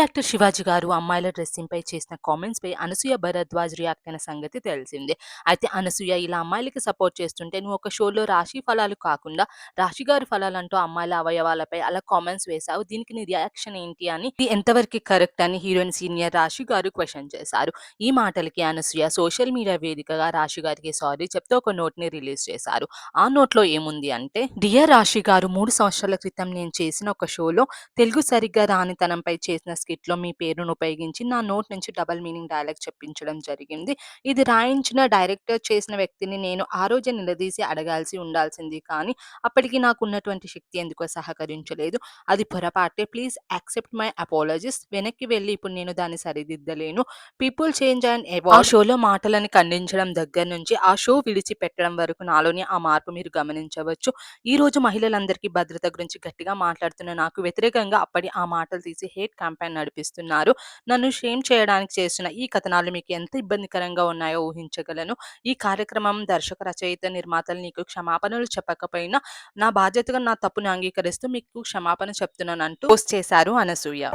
Actor Shivaji గారు అమ్మాయిల dressing పై చేసిన కామెంట్స్ పై అనసూయ భరద్వాజ్ రియాక్ట్ అయిన సంగతి తెలిసిందే. అయితే అనసూయ ఇలా అమ్మాయిలకి సపోర్ట్ చేస్తుంటే నువ్వు ఒక షోలో రాశి ఫలాలు కాకుండా రాశి గారి ఫలాలంటూ అమ్మాయిల అవయవాలపై అలా కామెంట్స్ వేశావు. దీనికి నీ రియాక్షన్ ఏంటి అని ఇది ఎంతవరకు కరెక్ట్ అని హీరోయిన్ సీనియర్ రాశి గారు క్వశ్చన్ చేశారు. ఈ మాటలకి అనసూయ సోషల్ మీడియా వేదికగా రాశి గారికి సారీ చెప్తూ ఒక నోట్ని రిలీజ్ చేశారు. ఆ నోట్లో ఏముంది అంటే డియర్ రాశి గారు మూడు సంవత్సరాల క్రితం నేను చేసిన ఒక షోలో తెలుగు సరిగ్గా రానితనంపై చేసిన స్కిట్లో మీ పేరును ఉపయోగించి నా నోట్ నుంచి డబల్ మీనింగ్ డైలాగ్ చెప్పించడం జరిగింది. ఇది రాయించిన డైరెక్టర్ చేసిన వ్యక్తిని నేను ఆ రోజే నిలదీసి అడగాల్సి ఉండాల్సింది కానీ అప్పటికి నాకు ఉన్నటువంటి శక్తి ఎందుకో సహకరించలేదు. అది పొరపాటే. ప్లీజ్ యాక్సెప్ట్ మై అపాలజీస్ వెనక్కి వెళ్ళి ఇప్పుడు నేను దాన్ని సరిదిద్దలేను. పీపుల్ చేంజ్ అండ్ ఆ షోలో మాటలను ఖండించడం దగ్గర నుంచి ఆ షో విడిచిపెట్టడం వరకు నాలోని ఆ మార్పు మీరు గమనించవచ్చు. ఈ రోజు మహిళలందరికీ భద్రత గురించి గట్టిగా మాట్లాడుతున్న నాకు వ్యతిరేకంగా అప్పటి ఆ మాటలు తీసి హేట్ క్యాంపెయిన్ నడిపిస్తున్నారు. నన్ను షేమ్ చేయడానికి చేస్తున్న ఈ కథనాలు మీకు ఎంత ఇబ్బందికరంగా ఉన్నాయో ఊహించగలను. ఈ కార్యక్రమం దర్శక రచయిత నిర్మాతలు నీకు క్షమాపణలు చెప్పకపోయినా నా బాధ్యతగా నా తప్పును అంగీకరిస్తూ మీకు క్షమాపణ చెప్తున్నాను అంటూ పోస్ట్ చేశారు అనసూయ.